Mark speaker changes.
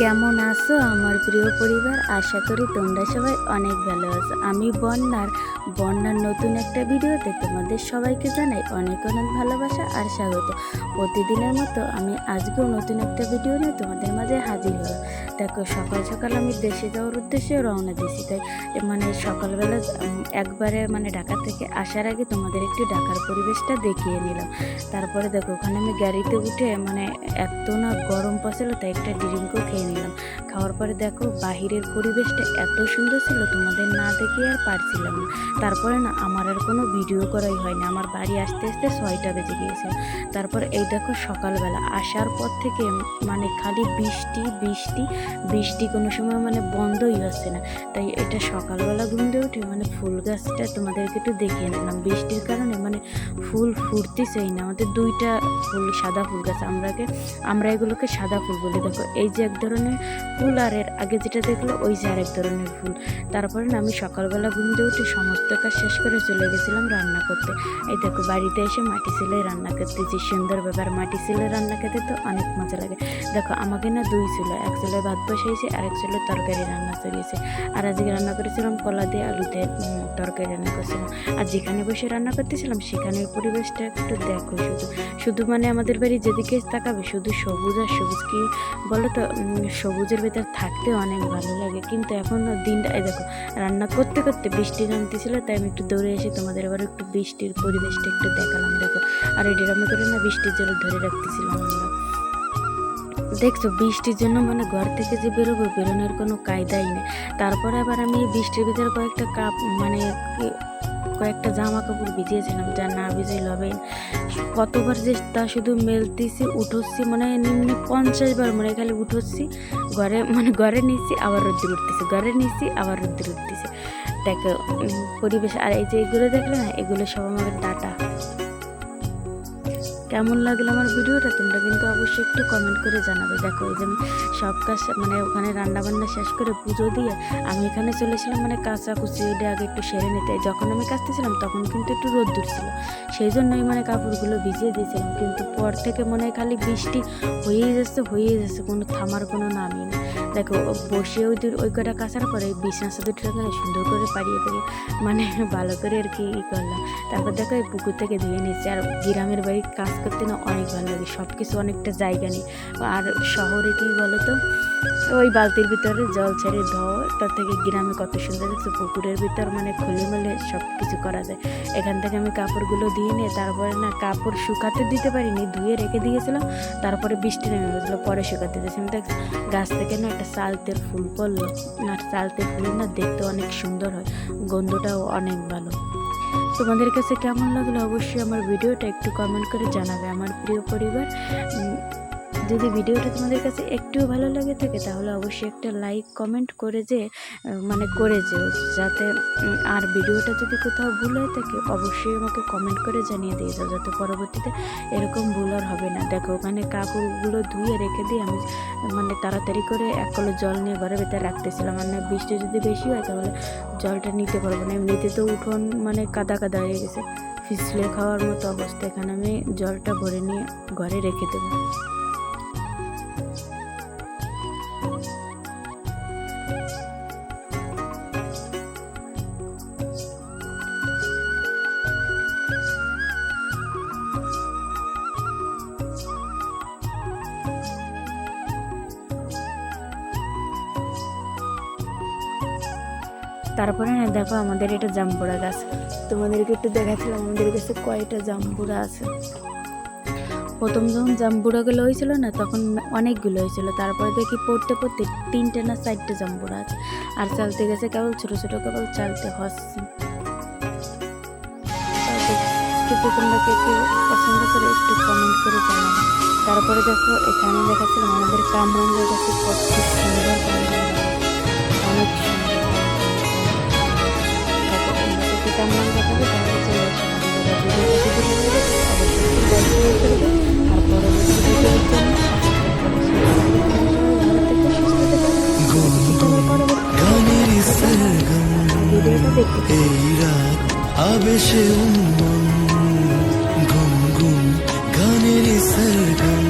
Speaker 1: কেমন আছো আমার প্রিয় পরিবার? আশা করি তোমরা সবাই অনেক ভালো আছো। আমি বন্যার বন্যার নতুন একটা ভিডিওতে তোমাদের সবাইকে জানাই অনেক অনেক ভালোবাসা আর স্বাগত। প্রতিদিনের মতো আমি আজকেও নতুন একটা ভিডিও নিয়ে তোমাদের মাঝে হাজির হলাম। দেখো, সকাল সকাল আমি দেশে যাওয়ার উদ্দেশ্যে রওনা দিয়েছি। তাই মানে সকালবেলা একবারে মানে ঢাকা থেকে আসার আগে তোমাদের একটু ঢাকার পরিবেশটা দেখিয়ে নিলাম। তারপরে দেখো, ওখানে আমি গাড়িতে উঠে মানে এত না গরম পছিল তাই একটা ড্রিঙ্কও খেয়ে নিলাম খাওয়ার পরে দেখো বাহিরের পরিবেশটা এত সুন্দর ছিল, তোমাদের না দেখে আর পারছিলাম না। তারপরে না আমার আর কোনো ভিডিও করাই হয়নি। আমার বাড়ি আসতে আসতে ছয়টা বেজে গিয়েছিল তারপর এই দেখো সকালবেলা আসার পর থেকে মানে খালি বৃষ্টি বৃষ্টি বৃষ্টি কোনো সময় মানে বন্ধই হচ্ছে না। তাই এটা সকালবেলা ঘুম দিয়ে উঠে মানে ফুল গাছটা তোমাদেরকে একটু দেখিয়ে নিলাম। বৃষ্টির কারণে মানে ফুল ফুটতেছেই না। আমাদের দুইটা ফুল, সাদা ফুল গাছ, আমরাকে, আমরা এগুলোকে সাদা ফুল বলি। দেখো, এই যে এক ধরনের ফুল আর এর আগে যেটা দেখল ওই যে আরেক ধরনের ফুল। তারপরে না আমি সকালবেলা ঘুম দিয়ে উঠে সমস্ত কাজ শেষ করে চলে গেছিলাম রান্না করতে। এই দেখো বাড়িতে এসে মাটি ছেলে রান্না করতেছি সুন্দর ব্যাপার মাটি ছেলে রান্না খেতে তো অনেক মজা লাগে। দেখো আমাকে না দুই ছিল এক ছেলে ভাত বসাইছে আর এক ছেলে তরকারি রান্না চলিয়েছে আর আজকে রান্না করেছিলাম কলা দিয়ে আলুতে উম, তরকারি রান্না করছিলাম। আর যেখানে বসে রান্না করতেছিলাম সেখানের পরিবেশটা একটু দেখো শুধু। শুধু মানে আমাদের বাড়ি যেদিকে তাকাবে শুধু সবুজ আর সবুজ কি বলো তো সবুজের ভেতর থাকতে অনেক ভালো লাগে। কিন্তু এখন দিনটা, এই দেখো, রান্না করতে করতে বৃষ্টি নামতেছিল তাই আমি একটু দৌড়ে এসে তোমাদের আবার একটু বৃষ্টির পরিবেশটা একটু দেখালাম, দেখো। আর এই ড্রামে করে না বৃষ্টির জল ধরে রাখতেছিলাম আমরা। দেখছ, বৃষ্টির জন্য মানে ঘর থেকে যে বেরোবো, বেরোনোর কোনো কায়দাই নেই। তারপরে আবার আমি বৃষ্টির ভিতরে কয়েকটা কাপ মানে কয়েকটা জামা কাপড় ভিজিয়েছিলাম, যা না ভিজিয়ে হবে। কতবার যে তা শুধু মেলতেছি, উঠোচ্ছি মানে নিম্নে পঞ্চাশ বার মানে খালি উঠোচ্ছি, ঘরে মানে ঘরে নিচ্ছি, আবার রোদ্দি উঠতেছি। ঘরে নিচ্ছি, আবার রোদ্দি উঠতেছি। দেখো পরিবেশ, আর এই যে এগুলো দেখলে না, এগুলো সব আমাদের ডাটা। কেমন লাগল আমার ভিডিওটা তোমরা কিন্তু অবশ্যই একটু কমেন্ট করে জানাবে। দেখো এই যে আমি সব কাজ মানে ওখানে রান্না বান্না শেষ করে পুজো দিয়ে আমি এখানে চলেছিলাম মানে কাঁচা কুচি ওটা আগে একটু সেরে নিতে। যখন আমি কাচতেছিলাম তখন কিন্তু একটু রোদ্দুর ছিল। সেই জন্যই মানে কাপড়গুলো ভিজিয়ে দিয়েছিলাম। কিন্তু পর থেকে মনে হয় খালি বৃষ্টি হয়েই যাচ্ছে হয়েই যাচ্ছে। কোনো থামার কোনো নামই নেই। দেখো বসে ওই দূর ওই কটা কাচার পরে বিছনা করে সুন্দর করে পাড়িয়ে পাড়িয়ে মানে ভালো করে আর কি ই করলাম। তারপর দেখো এই পুকুর থেকে ধুয়ে নিচ্ছি আর গ্রামের বাড়ির কাজ করতে না অনেক ভালো লাগে সব কিছু অনেকটা জায়গা নেই। আর শহরে কি বলো তো ওই বালতির ভিতরে জল ছেড়ে ধোয় তার থেকে গ্রামে কত সুন্দর দেখছ পুকুরের ভিতর মানে খুলে মেলে সব কিছু করা যায়। এখান থেকে আমি কাপড়গুলো দিয়ে নিয়ে তারপরে না কাপড় শুকাতে দিতে পারিনি, ধুয়ে রেখে দিয়েছিলাম, তারপরে বৃষ্টি নেমে গেছিল, পরে শুকাতে দিয়েছি আমি দেখ, গাছ থেকে না একটা সালতের ফুল পড়ল আর সালতের ফুল না দেখতে অনেক সুন্দর হয়, গন্ধটাও অনেক ভালো। তোমাদের কাছে কেমন লাগল অবশ্যই আমার ভিডিওটা একটু কমেন্ট করে জানাবে আমার প্রিয় পরিবার। যদি ভিডিওটা তোমাদের কাছে একটুও ভালো লাগে থাকে, তাহলে অবশ্যই একটা লাইক, কমেন্ট করে যে মানে করে যেও, যাতে আর ভিডিওটা যদি কোথাও ভুল হয়ে থাকে, অবশ্যই আমাকে কমেন্ট করে জানিয়ে দিয়ে যাও, যাতে পরবর্তীতে এরকম ভুল আর হবে না। দেখো, ওখানে কাপড়গুলো ধুয়ে রেখে দিয়ে আমি মানে তাড়াতাড়ি করে এক কলো জল নিয়ে ঘরের ভেতরে রাখতেছিলাম। মানে বৃষ্টি যদি বেশি হয়, তাহলে জলটা নিতে পারব না। এমনিতে তো উঠোন মানে কাদা কাদা হয়ে গেছে। ফিসলে খাওয়ার মতো অবস্থা। এখানে আমি জলটা ভরে নিয়ে ঘরে রেখে দেবো। তারপরে না দেখো আমাদের এটা জাম্বুরা গাছ। তোমাদেরকে একটু দেখাচ্ছিলাম, আমাদের কাছে কয়টা জাম্বুরা আছে। প্রথম যখন জাম্বুরাগুলো হয়েছিল না, তখন অনেকগুলো হয়েছিল। তারপরে দেখি পড়তে পড়তে তিনটে না চারটে জাম্বুরা আছে। আর চালতে গেছে কেবল ছোট ছোট কেবল চালতে হচ্ছে। পছন্দ করে একটু কমেন্ট করে তারপরে দেখো এখানে দেখাচ্ছিলাম আমাদের কামরাঙ্গের কাছে কত কেমন দেখাবে তাহলে চলে আসুন অবশ্যই করবেন আর পরবর্তী এই
Speaker 2: রাত আবেশে
Speaker 1: উন্মন ঘুম
Speaker 2: ঘুম গানের সরগম